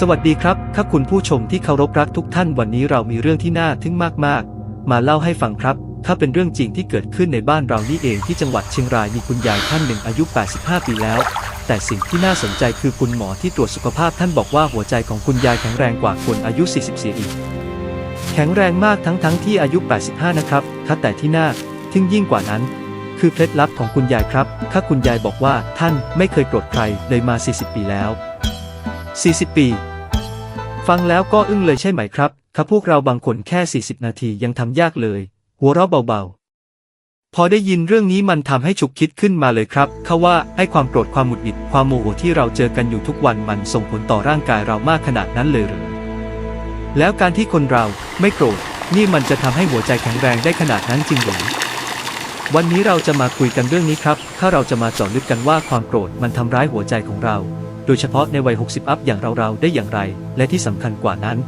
สวัสดีครับข้าคุณผู้ชมที่เคารพรักทุกท่านวันนี้เรามีเรื่องที่น่าทึ่งมากๆ มาเล่าให้ฟังครับ ถ้าเป็นเรื่องจริงที่เกิดขึ้นในบ้านเรานี่เองที่จังหวัดเชียงรายมีคุณยายท่านหนึ่งอายุ 85 ปีแล้ว แต่สิ่งที่น่าสนใจคือคุณหมอที่ตรวจสุขภาพท่านบอกว่าหัวใจของคุณยายแข็งแรงกว่าคนอายุ 44 อีก แข็งแรงมากทั้งทั้งๆที่อายุ 85 นะครับถ้าแต่ที่น่าทึ่งยิ่งกว่านั้น คือเคล็ดลับของคุณยายครับถ้าคุณยายบอกว่าท่านไม่เคยโกรธใครเลยมา 40 ปีแล้ว 40 ปี ฟังแล้วก็อึ้งเลยใช่ไหมครับถ้าพวกเราบางคนแค่ 40 นาทียังทำยากเลย หัวเราะเบาๆ พอได้ยินเรื่องนี้มันทำให้ฉุกคิดขึ้นมาเลยครับเขาว่าไอ้ความโกรธความหงุดหงิดความโมโหที่เราเจอกันอยู่ทุกวันมันส่งผลต่อร่างกายเรามากขนาดนั้นเลยหรือแล้วการที่คนเราไม่โกรธนี่มันจะทำให้หัวใจแข็งแรงได้ขนาดนั้นจริงหรือวันนี้เราจะมาคุยกันเรื่องนี้ครับ ถ้าเราจะมาเจาะลึกกันว่าความโกรธมันทำร้ายหัวใจของเรา โดยเฉพาะในวัย 60 อัพอย่างเราๆ ได้อย่างไร และที่สำคัญกว่านั้น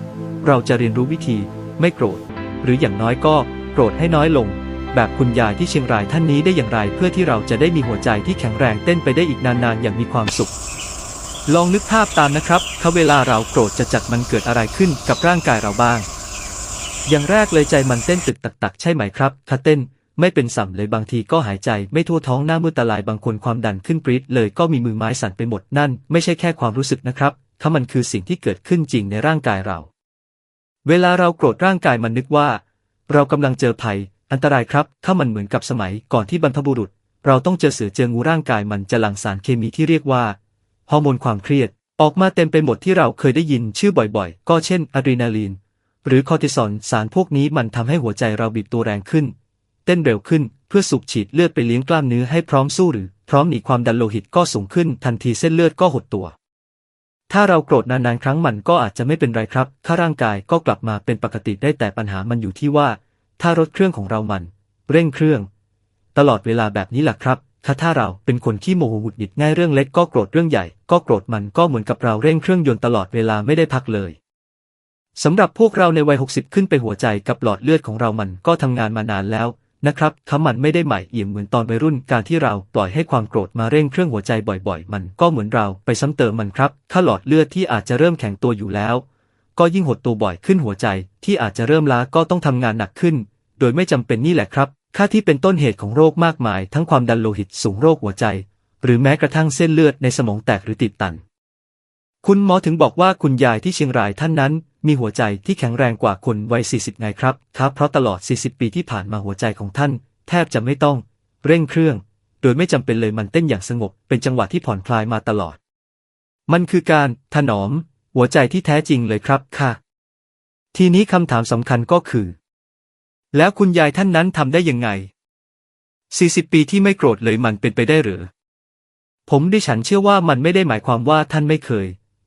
เราจะเรียนรู้วิธี ไม่โกรธ หรืออย่างน้อยก็โกรธให้น้อยลง แบบคุณยายที่เชียงรายท่านนี้ได้อย่างไร เพื่อที่เราจะได้มีหัวใจที่แข็งแรงเต้นไปได้อีกนานๆ อย่างมีความสุข ลองนึกภาพตามนะครับถ้าเวลาเราโกรธจะจัดมันเกิดอะไรขึ้นกับร่างกายเราบ้าง อย่างแรกเลยใจมันเต้นตึกตักๆใช่ไหมครับถ้าเต้น ไม่เป็นสัมเลยบางทีก็หายใจไม่ทั่วท้องหน้ามืดตาลายบางคนความดันขึ้นปรี๊ดเลยก็มีมือไม้สั่นไปหมดนั่น ไม่ใช่แค่ความรู้สึกนะครับถ้ามันคือสิ่งที่เกิดขึ้นจริงในร่างกายเรา เวลาเราโกรธร่างกายมันนึกว่า เรากำลังเจอภัย อันตรายครับ ถ้ามันเหมือนกับสมัยก่อนที่บรรพบุรุษ เราต้องเจอเสือเจองูร่างกายมันจะหลั่งสารเคมีที่เรียกว่าฮอร์โมนความเครียด ออกมาเต็มไปหมดที่เราเคยได้ยินชื่อบ่อยๆ ก็เช่นอะดรีนาลีนหรือคอร์ติซอลสารพวกนี้มันทำให้หัวใจเราบีบตัวแรงขึ้น เต้นเร็วขึ้น เพื่อสูบฉีดเลือดไปเลี้ยงกล้ามเนื้อให้พร้อมสู้หรือ พร้อมหนีความดันโลหิตก็สูงขึ้น ทันทีเส้นเลือดก็หดตัว ถ้าเราโกรธนานๆครั้งมันก็อาจจะไม่เป็นไรครับ ถ้าร่างกายก็กลับมาเป็นปกติได้แต่ปัญหามันอยู่ที่ว่า ถ้ารถเครื่องของเรามัน เร่งเครื่อง ตลอดเวลาแบบนี้แหละครับถ้าถ้าเราเป็นคนขี้โมโหหงุดหงิดง่ายเรื่องเล็กก็โกรธเรื่องใหญ่ ก็โกรธมันก็เหมือนกับเราเร่งเครื่องยนต์ตลอดเวลาไม่ได้พักเลยสำหรับพวกเราในวัย 60 ขึ้นไปหัวใจกับหลอดเลือดของเรามันก็ทำงานมานานแล้ว นะครับถ้ามันไม่ได้ใหม่เอี่ยมเหมือนตอนวัยรุ่นการที่เราปล่อยให้ความโกรธมาเร่งเครื่องหัวใจบ่อยๆ มันก็เหมือนเราไปซ้ำเติมมันครับ ถ้าหลอดเลือดที่อาจจะเริ่มแข็งตัวอยู่แล้ว ก็ยิ่งหดตัวบ่อยขึ้นหัวใจ ที่อาจจะเริ่มล้าก็ต้องทำงานหนักขึ้น โดยไม่จำเป็นนี่แหละครับค่าที่เป็นต้นเหตุของโรคมากมาย ทั้งความดันโลหิตสูงโรคหัวใจ หรือแม้กระทั่งเส้นเลือดในสมองแตกหรือติดตัน คุณหมอถึงบอกว่าคุณยายที่เชียงรายท่านนั้น มีหัวใจที่แข็งแรงกว่าคนวัย 40 ไงครับครับเพราะตลอด 40 ปีที่ผ่านมาหัวใจของท่าน แทบจะไม่ต้อง เร่งเครื่อง โดยไม่จำเป็นเลยมันเต้นอย่างสงบ เป็นจังหวะที่ผ่อนคลายมาตลอด มันคือการถนอม หัวใจที่แท้จริงเลยครับค่ะ ทีนี้คำถามสำคัญก็คือ แล้วคุณยายท่านนั้นทำได้ยังไง 40 ปีที่ไม่โกรธเลยมันเป็นไปได้หรือผมดิฉันเชื่อว่ามันไม่ได้หมายความว่าท่านไม่เคย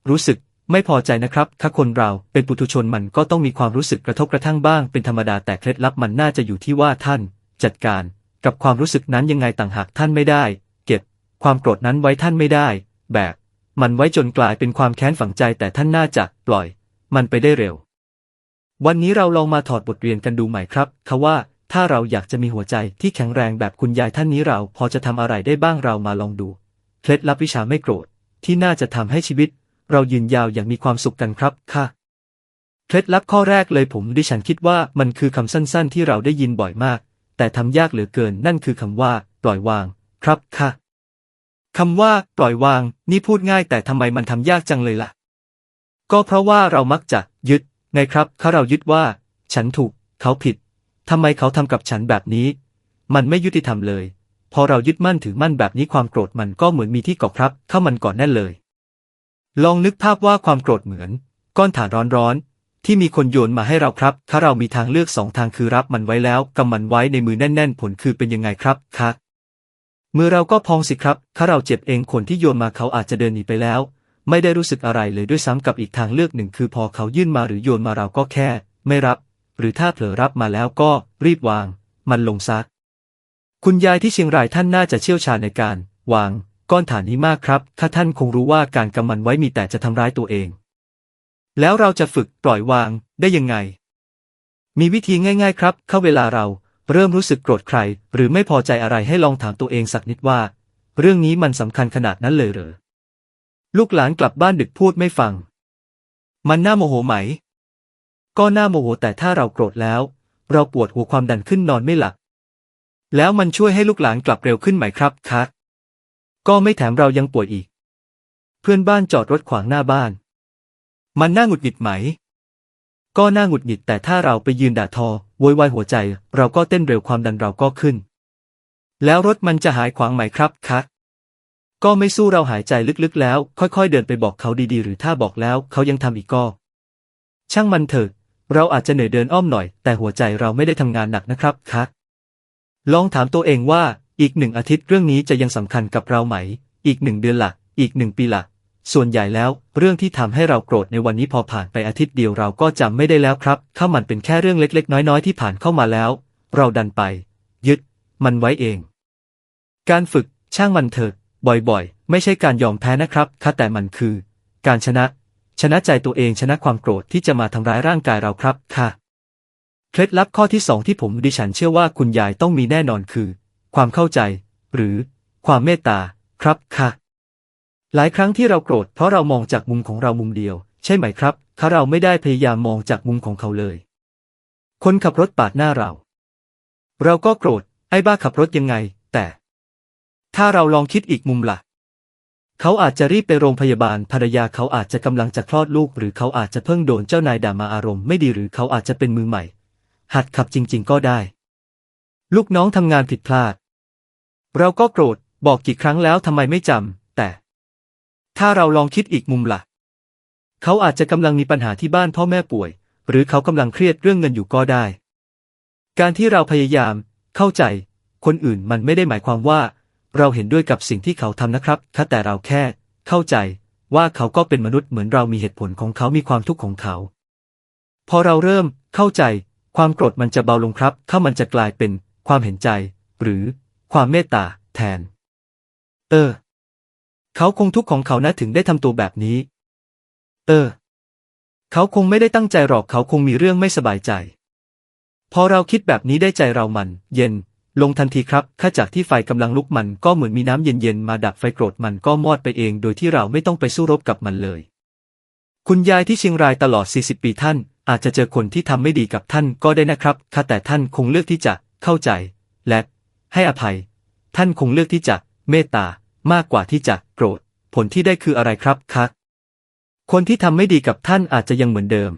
รู้สึก ไม่พอใจนะครับ ถ้าคนเราเป็นปุถุชนมันก็ต้องมีความรู้สึกกระทบกระทั่งบ้าง เป็นธรรมดาแต่เคล็ดลับมันน่าจะอยู่ที่ว่าท่าน จัดการกับความรู้สึกนั้นยังไงต่างหากท่านไม่ได้ เก็บ ความโกรธนั้นไว้ท่านไม่ได้ แบกมันไว้จนกลายเป็นความแค้นฝังใจแต่ท่านน่าจะปล่อย มันไปได้เร็ว วันนี้เราลองมาถอดบทเรียนกันดูใหม่ครับเขาว่าถ้าเราอยากจะมีหัวใจที่แข็งแรงแบบคุณยายท่านนี้เราพอจะทำอะไรได้บ้างเรามาลองดู เคล็ดลับวิชาไม่โกรธที่น่าจะทำให้ชีวิต เรายืนยาวอย่างมีความสุขกันครับค่ะ เคล็ดลับข้อแรกเลยผมดิฉันคิดว่ามันคือคำสั้นๆ ที่เราได้ยินบ่อยมาก แต่ทำยากเหลือเกินนั่นคือคำว่า ปล่อยวาง ครับค่ะคำว่า ปล่อยวาง นี่พูดง่ายแต่ทำไมมันทำยากจังเลยล่ะ ก็เพราะว่าเรามักจะ ยึดไงครับถ้าเรายึดว่า ฉันถูก เขาผิดทำไมเขาทำกับฉันแบบนี้ มันไม่ยุติธรรมเลย พอเรายึดมั่นถือมั่นแบบนี้ความโกรธมันก็เหมือนมีที่เกาะครับ เข้ามันก่อนแน่เลย ลองนึกภาพว่าความโกรธเหมือน ก้อนถ่านร้อนๆที่มีคนโยนมาให้เราครับ ถ้าเรามีทางเลือกสองทางคือรับมันไว้แล้วกำมันไว้ในมือแน่น ๆ ผลคือเป็นยังไงครับคะมือเราก็พองสิครับ ถ้าเราเจ็บเองคนที่โยนมาเขาอาจจะเดินหนีไปแล้ว ไม่ได้รู้สึกอะไรเลยด้วยซ้ำกับอีกทางเลือกหนึ่ง คือพอเขายื่นมาหรือโยนมาเราก็แค่ ไม่รับ หรือถ้าเผลอรับมาแล้วก็รีบวาง มันลงซัก คุณยายที่เชียงรายท่านน่าจะเชี่ยวชาญในการ วาง ก้อนฐานนี้มากครับ ถ้าท่านคงรู้ว่าการกำมันไว้มีแต่จะทำร้ายตัวเอง แล้วเราจะฝึกปล่อยวางได้ยังไง มีวิธีง่าย ๆ ครับ เข้าเวลาเราเริ่มรู้สึกโกรธใคร หรือไม่พอใจอะไรให้ลองถามตัวเองสักนิดว่า เรื่องนี้มันสำคัญขนาดนั้นเลยเหรอ ลูกหลานกลับบ้านดึกพูดไม่ฟัง มันน่าโมโหไหม ก็น่าโมโหแต่ถ้าเราโกรธแล้ว เราปวดหัวความดันขึ้นนอนไม่หลับ แล้วมันช่วยให้ลูกหลานกลับเร็วขึ้นไหมครับคะ ก็ไม่แถมเรายังป่วยอีก เพื่อนบ้านจอดรถขวางหน้าบ้าน มันน่าหงุดหงิดไหม ก็น่าหงุดหงิดแต่ถ้าเราไปยืนด่าทอโวยวายหัวใจ เราก็เต้นเร็วความดันเราก็ขึ้น แล้วรถมันจะหายขวางไหมครับคะก็ไม่สู้เราหายใจลึกๆแล้ว ค่อยๆ เดินไปบอกเขาดีๆ หรือถ้าบอกแล้วเขายังทำอีกก็ ช่างมันเถอะ เราอาจจะเหนื่อยเดินอ้อมหน่อย แต่หัวใจเราไม่ได้ทำงานหนักนะครับคะลองถามตัวเองว่า อีกหนึ่งอาทิตย์เรื่องนี้จะยังสำคัญกับเราไหม อีกหนึ่งเดือนละอีกหนึ่งปีละส่วนใหญ่แล้ว เรื่องที่ทำให้เราโกรธในวันนี้พอผ่านไปอาทิตย์เดียวเราก็จำไม่ได้แล้วครับถ้ามันเป็นแค่เรื่องเล็กๆ น้อยๆ ที่ผ่านเข้ามาแล้ว เราดันไป ยึด มันไว้เอง การฝึกช่างมันเถอะบ่อยๆ ไม่ใช่การยอมแพ้นะครับค่ะแต่มันคือ การชนะ ชนะใจตัวเองชนะความโกรธที่จะมาทำร้ายร่างกายเราครับค่ะ เคล็ดลับข้อที่สองที่ผมดิฉันเชื่อว่าคุณยายต้องมีแน่นอนคือ ความเข้าใจ หรือ ความเมตตา ครับค่ะ หลายครั้งที่เราโกรธเพราะเรามองจากมุมของเรามุมเดียว ใช่ไหมครับถ้าเราไม่ได้พยายามมองจากมุมของเขาเลย คนขับรถปาดหน้าเรา เราก็โกรธ ไอ้บ้าขับรถยังไง แต่ ถ้าเราลองคิดอีกมุมละ่ะ เขาอาจจะรีบไปโรงพยาบาลภรรยาเขาอาจจะกำลังจะคลอดลูก หรือเขาอาจจะเพิ่งโดนเจ้านายด่ามาอารมณ์ไม่ดีหรือเขาอาจจะเป็นมือใหม่ หัดขับจริง ๆ ก็ได้ ลูกน้องทำงานผิดพลาด เราก็โกรธ บอกกี่ครั้งแล้วทำไมไม่จำ แต่ ถ้าเราลองคิดอีกมุมละ่ะ เขาอาจจะกำลังมีปัญหาที่บ้านพ่อแม่ป่วย หรือเขากำลังเครียดเรื่องเงินอยู่ก็ได้ การที่เราพยายาม เข้าใจ คนอื่นมันไม่ได้หมายความว่า เราเห็นด้วยกับสิ่งที่เขาทำนะครับถ้าแต่เราแค่ เข้าใจ ว่าเขาก็เป็นมนุษย์เหมือนเรามีเหตุผลของเขามีความทุกข์ของเขา พอเราเริ่มเข้าใจ ความโกรธมันจะเบาลงครับ ถ้ามันจะกลายเป็นความเห็นใจ หรือ ความเมตตา แทน เออ เขาคงทุกข์ของเขานะถึงได้ทำตัวแบบนี้ เออ เขาคงไม่ได้ตั้งใจหรอกเขาคงมีเรื่องไม่สบายใจ พอเราคิดแบบนี้ได้ใจเรามัน เย็น ลงทันทีครับข้าจากที่ไฟกำลังลุกมันก็เหมือนมีน้ำเย็นๆมาดับไฟโกรธมันก็มอดไปเอง โดยที่เราไม่ต้องไปสู้รบกับมันเลย คุณยายที่เชียงรายตลอด 40 ปีท่าน อาจจะเจอคนที่ทำไม่ดีกับท่านก็ได้นะครับค่ะแต่ท่านคงเลือกที่จะเข้าใจ และ ให้อภัย ท่านคงเลือกที่จะเมตตามากกว่าที่จะโกรธ ผลที่ได้คืออะไรครับคะคนที่ทำไม่ดีกับท่านอาจจะยังเหมือนเดิม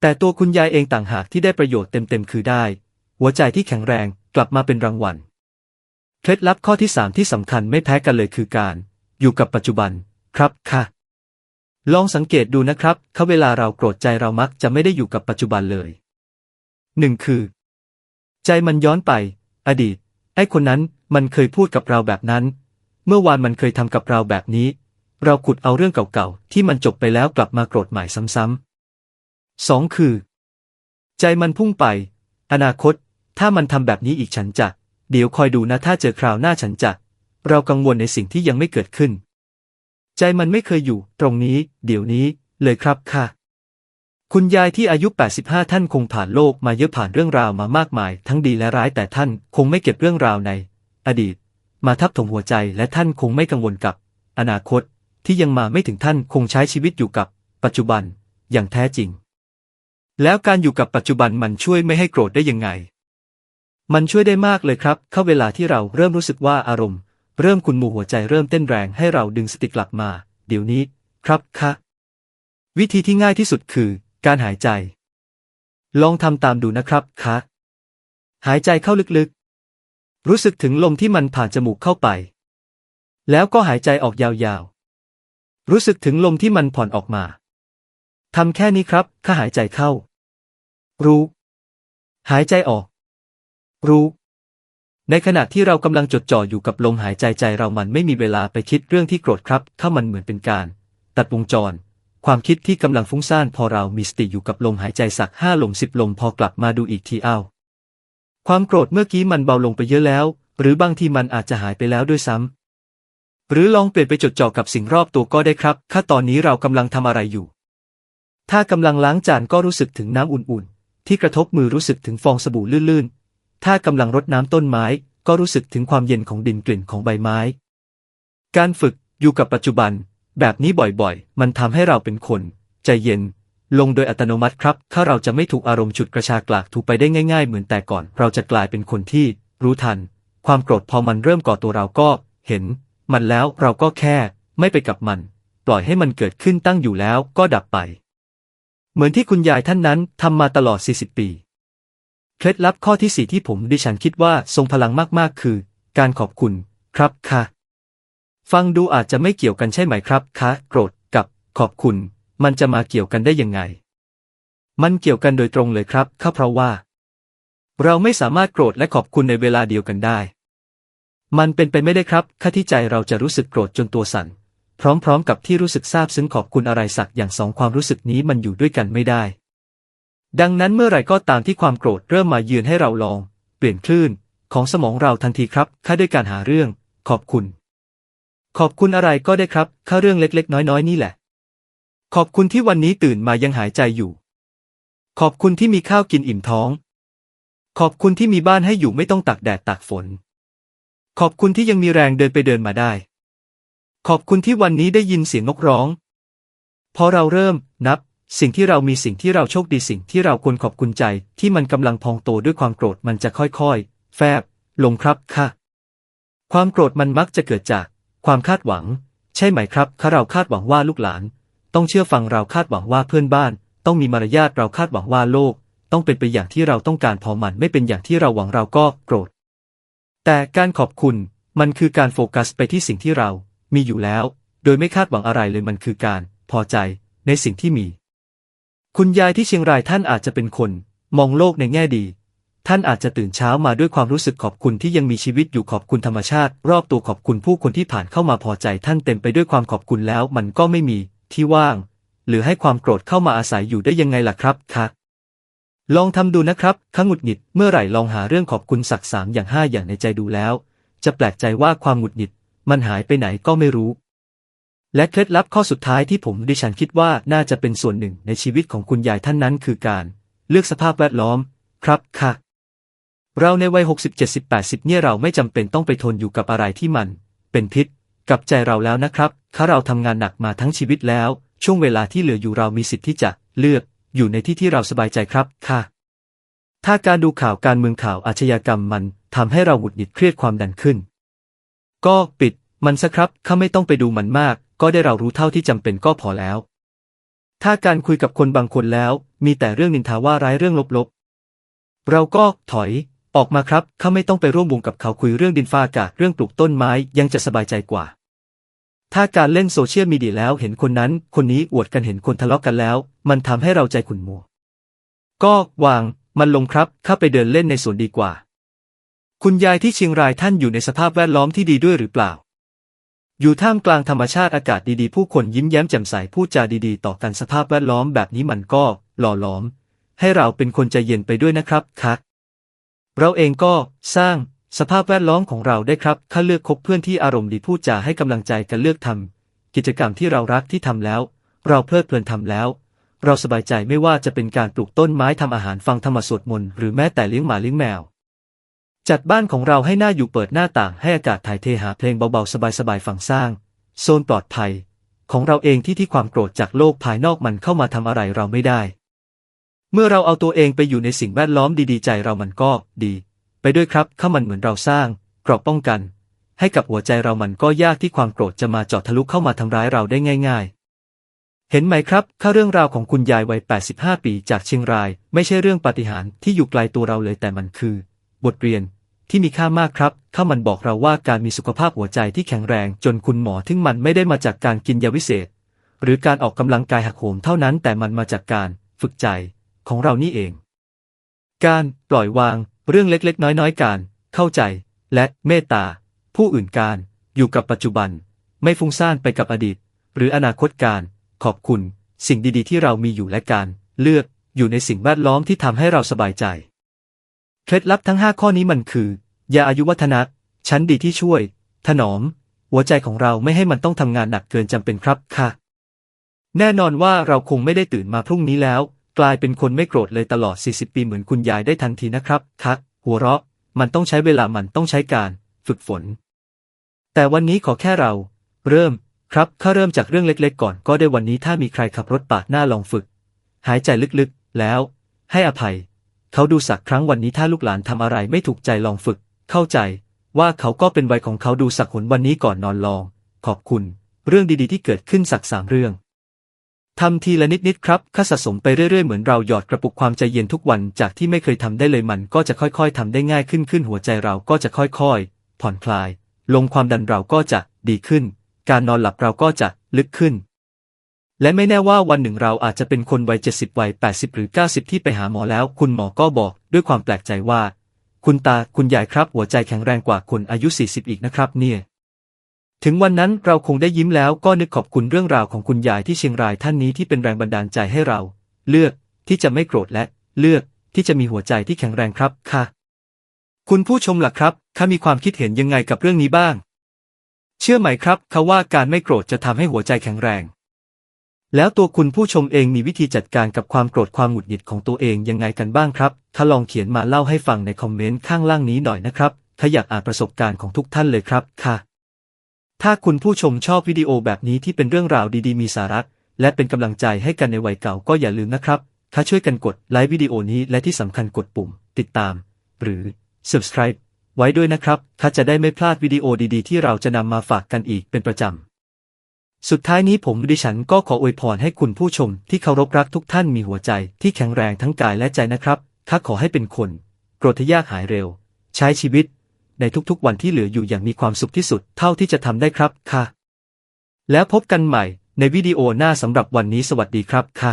แต่ตัวคุณยายเองต่างหากที่ได้ประโยชน์เต็มๆคือได้ หัวใจที่แข็งแรงกลับมาเป็นรางวัลเคล็ดลับข้อที่สามที่สำคัญไม่แพ้กันเลยคือการ อยู่กับปัจจุบัน ครับค่ะ ลองสังเกตดูนะครับเขาเวลาเราโกรธใจเรามักจะไม่ได้อยู่กับปัจจุบันเลยหนึ่งคือ ใจมันย้อนไป อดีต ไอ้คนนั้นมันเคยพูดกับเราแบบนั้น เมื่อวานมันเคยทำกับเราแบบนี้ เราขุดเอาเรื่องเก่าๆ ที่มันจบไปแล้วกลับมาโกรธใหม่ซ้ำๆสองคือ ใจมันพุ่งไป อนาคต ถ้ามันทำแบบนี้อีกฉันจะ เดี๋ยวคอยดูนะถ้าเจอคราวหน้าฉันจะ เรากังวลในสิ่งที่ยังไม่เกิดขึ้น ใจมันไม่เคยอยู่ ตรงนี้ เดี๋ยวนี้ เลยครับค่ะ คุณยายที่อายุ 85 ท่านคงผ่านโลกมาเยอะผ่านเรื่องราวมามากมาย ทั้งดีและร้ายแต่ท่านคงไม่เก็บเรื่องราวใน อดีต มาทับถมหัวใจและท่านคงไม่กังวลกับ อนาคตที่ยังมาไม่ถึงท่านคงใช้ชีวิตอยู่กับ ปัจจุบันอย่างแท้จริง แล้วการอยู่กับปัจจุบันมันช่วยไม่ให้โกรธได้ยังไง มันช่วยได้มากเลยครับ เข้าเวลาที่เราเริ่มรู้สึกว่าอารมณ์ เริ่มขุ่นหมู่หัวใจเริ่มเต้นแรงให้เราดึงสติกลับมา เดี๋ยวนี้ ครับค่ะวิธีที่ง่ายที่สุดคือ การหายใจ ลองทำตามดูนะครับคะหายใจเข้าลึกๆ รู้สึกถึงลมที่มันผ่านจมูกเข้าไป แล้วก็หายใจออกยาวๆ รู้สึกถึงลมที่มันผ่อนออกมาทำแค่นี้ครับข้าหายใจเข้า รู้ หายใจออก รู้ ในขณะที่เรากำลังจดจ่ออยู่กับลมหายใจใจเรามันไม่มีเวลาไปคิดเรื่องที่โกรธครับ ถ้ามันเหมือนเป็นการ ตัดวงจร ความคิดที่กำลังฟุ้งซ่านพอเรามีสติอยู่กับลมหายใจสักห้าลมสิบลมพอกลับมาดูอีกทีเอา ความโกรธเมื่อกี้มันเบาลงไปเยอะแล้ว หรือบางทีมันอาจจะหายไปแล้วด้วยซ้ำหรือลองเปลี่ยนไปจดจ่อกับสิ่งรอบตัวก็ได้ครับถ้าตอนนี้เรากำลังทำอะไรอยู่ ถ้ากำลังล้างจานก็รู้สึกถึงน้ำอุ่นๆ ที่กระทบมือรู้สึกถึงฟองสบู่ลื่นๆ ถ้ากำลังรดน้ำต้นไม้ ก็รู้สึกถึงความเย็นของดินกลิ่นของใบไม้ การฝึกอยู่กับปัจจุบัน แบบนี้บ่อยๆ มันทำให้เราเป็นคน ใจเย็น ลงโดยอัตโนมัติครับ ถ้าเราจะไม่ถูกอารมณ์ฉุดกระชากลากถูกไปได้ง่าย ๆ เหมือนแต่ก่อน เราจะกลายเป็นคนที่ รู้ทัน ความโกรธพอมันเริ่มก่อตัวเราก็ เห็น มันแล้วเราก็แค่ ไม่ไปกับมัน ปล่อยให้มันเกิดขึ้นตั้งอยู่แล้วก็ดับไป เหมือนที่คุณยายท่านนั้นทำมาตลอด 40 ปี เคล็ดลับข้อที่สี่ที่ผมดิฉันคิดว่าทรงพลังมากๆ คือ การขอบคุณ ครับค่ะ ฟังดูอาจจะไม่เกี่ยวกันใช่ไหมครับคะโกรธกับขอบคุณ มันจะมาเกี่ยวกันได้ยังไง มันเกี่ยวกันโดยตรงเลยครับข้าเพราะว่า เราไม่สามารถโกรธและขอบคุณในเวลาเดียวกันได้ มันเป็นไปไม่ได้ครับค่าที่ใจเราจะรู้สึกโกรธจนตัวสั่นพร้อมๆ กับที่รู้สึกซาบซึ้งขอบคุณอะไรสักอย่างสองความรู้สึกนี้มันอยู่ด้วยกันไม่ได้ ดังนั้นเมื่อไหร่ก็ตามที่ความโกรธเริ่มมาเยือนให้เราลอง เปลี่ยนคลื่น ของสมองเราทันทีครับค่าด้วยการหาเรื่อง ขอบคุณ ขอบคุณอะไรก็ได้ครับค่าเรื่องเล็กๆ น้อยๆ นี่แหละ ขอบคุณที่วันนี้ตื่นมายังหายใจอยู่ ขอบคุณที่มีข้าวกินอิ่มท้อง ขอบคุณที่มีบ้านให้อยู่ไม่ต้องตากแดดตากฝน ขอบคุณที่ยังมีแรงเดินไปเดินมาได้ ขอบคุณที่วันนี้ได้ยินเสียงนกร้อง พอเราเริ่มนับ สิ่งที่เรามีสิ่งที่เราโชคดีสิ่งที่เราควรขอบคุณใจ ที่มันกำลังพองโตด้วยความโกรธมันจะค่อยๆ แฟบ ลงครับค่ะ ความโกรธมันมักจะเกิดจาก ความคาดหวัง ใช่ไหมครับถ้าเราคาดหวังว่าลูกหลาน ต้องเชื่อฟังเราคาดหวังว่าเพื่อนบ้าน ต้องมีมารยาทเราคาดหวังว่าโลก ต้องเป็นไปอย่างที่เราต้องการพอมันไม่เป็นอย่างที่เราหวังเราก็โกรธ แต่การขอบคุณมันคือการโฟกัสไปที่สิ่งที่เรา มีอยู่แล้ว โดยไม่คาดหวังอะไรเลยมันคือการ พอใจในสิ่งที่มี คุณยายที่เชียงรายท่านอาจจะเป็นคน มองโลกในแง่ดี ท่านอาจจะตื่นเช้ามาด้วยความรู้สึกขอบคุณที่ยังมีชีวิตอยู่ขอบคุณธรรมชาติ รอบตัวขอบคุณผู้คนที่ผ่านเข้ามาพอใจท่านเต็มไปด้วยความขอบคุณแล้วมันก็ไม่มี ที่ว่าง หรือให้ความโกรธเข้ามาอาศัยอยู่ได้ยังไงล่ะครับคะลองทำดูนะครับข้าหงุดหงิดเมื่อไหร่ลองหาเรื่องขอบคุณสักสามอย่างห้าอย่างในใจดูแล้ว จะแปลกใจว่าความหงุดหงิด มันหายไปไหนก็ไม่รู้ และเคล็ดลับข้อสุดท้ายที่ผมดิฉันคิดว่าน่าจะเป็นส่วนหนึ่งในชีวิตของคุณยายท่านนั้นคือการ เลือกสภาพแวดล้อม ครับค่ะ เราในวัย 60 70 80 เนี่ยเราไม่จำเป็นต้องไปทนอยู่กับอะไรที่มัน เป็นพิษ กับใจเราแล้วนะครับถ้าเราทำงานหนักมาทั้งชีวิตแล้ว ช่วงเวลาที่เหลืออยู่เรามีสิทธิ์ที่จะเลือก อยู่ในที่ที่เราสบายใจครับค่ะ ถ้าการดูข่าวการเมืองข่าวอาชญากรรมมันทำให้เราหงุดหงิดเครียดความดันขึ้น ก็ปิด มันซะครับข้าไม่ต้องไปดูมันมาก ก็ได้เรารู้เท่าที่จำเป็นก็พอแล้ว ถ้าการคุยกับคนบางคนแล้ว มีแต่เรื่องนินทาว่าร้ายเรื่องลบๆเราก็ถอย ออกมาครับข้าไม่ต้องไปร่วมวงกับเขาคุยเรื่องดินฟ้าอากาศเรื่องปลูกต้นไม้ยังจะสบายใจกว่า ถ้าการเล่นโซเชียลมีเดียแล้วเห็นคนนั้น คนนี้อวดกันเห็นคนทะเลาะกันแล้ว มันทำให้เราใจขุ่นมัว ก็วาง มันลงครับข้าไปเดินเล่นในสวนดีกว่า คุณยายที่เชียงรายท่านอยู่ในสภาพแวดล้อมที่ดีด้วยหรือเปล่า อยู่ท่ามกลางธรรมชาติอากาศดีๆ ผู้คนยิ้มแย้มแจ่มใสพูดจาดีๆ ต่อกันสภาพแวดล้อมแบบนี้มันก็ หล่อหลอม ให้เราเป็นคนใจเย็นไปด้วยนะครับคัก เราเองก็สร้างสภาพแวดล้อมของเราได้ครับถ้าเลือกคบเพื่อนที่อารมณ์ดีพูดจาให้กำลังใจกันเลือกทำกิจกรรมที่เรารักที่ทำแล้ว เราเพลิดเพลินทำแล้ว เราสบายใจไม่ว่าจะเป็นการปลูกต้นไม้ทำอาหารฟังธรรมสวดมนต์หรือแม้แต่เลี้ยงหมาเลี้ยงแมว จัดบ้านของเราให้หน่าอยู่เปิดหน้าต่างให้อากาศถ่ายเทหาเพลงเบาๆสบายๆฟังสร้าง โซนปลอดภัย ของเราเองที่ที่ความโกรธจากโลกภายนอกมันเข้ามาทำอะไรเราไม่ได้ เมื่อเราเอาตัวเองไปอยู่ในสิ่งแวดล้อมดีๆใจเรามันก็ดี ไปด้วยครับข้ามันเหมือนเราสร้างเกราะป้องกัน ให้กับหัวใจเรามันก็ยากที่ความโกรธจะมาเจาะทะลุเข้ามาทำร้ายเราได้ง่าย ๆ เห็นไหมครับข้าเรื่องราวของคุณยายวัย 85 ปีจากเชียงราย ไม่ใช่เรื่องปาฏิหาริย์ที่อยู่ไกลตัวเราเลยแต่มันคือ บทเรียนที่มีค่ามากครับข้ามันบอกเราว่าการมีสุขภาพหัวใจที่แข็งแรง จนคุณหมอทึ่งมันไม่ได้มาจากการกินยาวิเศษ หรือการออกกำลังกายหักโหมเท่านั้นแต่มันมาจากการฝึกใจ ของเรานี่เอง การปล่อยวางเรื่องเล็กๆ น้อยๆ การเข้าใจและเมตตา ผู้อื่นการอยู่กับปัจจุบัน ไม่ฟุ้งซ่านไปกับอดีต หรืออนาคตการขอบคุณ สิ่งดีๆ ที่เรามีอยู่และการเลือกอยู่ในสิ่งแวดล้อมที่ทำให้เราสบายใจ เคล็ดลับทั้ง 5 ข้อนี้มันคือยาอายุวัฒนะชั้นดีที่ช่วย ถนอม หัวใจของเราไม่ให้มันต้องทำงานหนักเกินจำเป็นครับค่ะ แน่นอนว่าเราคงไม่ได้ตื่นมาพรุ่งนี้แล้ว กลายเป็นคนไม่โกรธเลยตลอด 40 ปีเหมือนคุณยายได้ทันทีนะครับคักหัวเราะ มันต้องใช้เวลามันต้องใช้การฝึกฝน แต่วันนี้ขอแค่เรา เริ่มครับข้าเริ่มจากเรื่องเล็กๆ ก่อนก็ได้วันนี้ถ้ามีใครขับรถปาดหน้าลองฝึก หายใจลึกๆ แล้ว ให้อภัย เขาดูสักครั้งวันนี้ถ้าลูกหลานทำอะไรไม่ถูกใจลองฝึก เข้าใจ ว่าเขาก็เป็นวัยของเขาดูสักหนวันนี้ก่อนนอนลอง ขอบคุณ เรื่องดีๆ ที่เกิดขึ้นสักสามเรื่อง ทำทีละนิดๆครับข้าสะสมไปเรื่อยๆ เหมือนเราหยอดกระปุกความใจเย็นทุกวันจากที่ไม่เคยทำได้เลยมันก็จะค่อยๆทำได้ง่ายขึ้นขึ้นหัวใจเราก็จะค่อยๆ ผ่อนคลาย ลงความดันเราก็จะดีขึ้น การนอนหลับเราก็จะลึกขึ้น และไม่แน่ว่าวันหนึ่งเราอาจจะเป็นคนวัยเจ็ดสิบวัยแปดสิบหรือเก้าสิบที่ไปหาหมอแล้ว คุณหมอก็บอกด้วยความแปลกใจว่า คุณตาคุณยายครับหัวใจแข็งแรงกว่าคนอายุสี่สิบอีกนะครับเนี่ย ถึงวันนั้นเราคงได้ยิ้มแล้วก็นึกขอบคุณเรื่องราวของคุณยายที่เชียงรายท่านนี้ที่เป็นแรงบันดาลใจให้เรา เลือกที่จะไม่โกรธและเลือกที่จะมีหัวใจที่แข็งแรงครับค่ะ คุณผู้ชมล่ะครับข้ามีความคิดเห็นยังไงกับเรื่องนี้บ้าง เชื่อไหมครับเขาว่าการไม่โกรธจะทำให้หัวใจแข็งแรง แล้วตัวคุณผู้ชมเองมีวิธีจัดการกับความโกรธความหงุดหงิดของตัวเองยังไงกันบ้างครับถ้าลองเขียนมาเล่าให้ฟังในคอมเมนต์ข้างล่างนี้หน่อยนะครับถ้าอยากอ่านประสบการณ์ของทุกท่านเลยครับค่ะ ถ้าคุณผู้ชมชอบวิดีโอแบบนี้ที่เป็นเรื่องราวดีๆมีสาระและเป็นกำลังใจให้กันในวัยเก่าก็อย่าลืมนะครับ ถ้าช่วยกันกดไลค์วิดีโอนี้และที่สำคัญกดปุ่ม ติดตาม หรือ subscribe ไว้ด้วยนะครับ ถ้าจะได้ไม่พลาดวิดีโอดีๆ ที่เราจะนำมาฝากกันอีกเป็นประจำ สุดท้ายนี้ผมดิฉันก็ขออวยพรให้คุณผู้ชมที่เคารพรักทุกท่านมีหัวใจที่แข็งแรงทั้งกายและใจนะครับข้าขอให้เป็นคน โกรธยากหายเร็ว ใช้ชีวิต ในทุกๆวันที่เหลืออยู่อย่างมีความสุขที่สุดเท่าที่จะทำได้ครับค่ะ แล้วพบกันใหม่ในวิดีโอหน้าสำหรับวันนี้สวัสดีครับค่ะ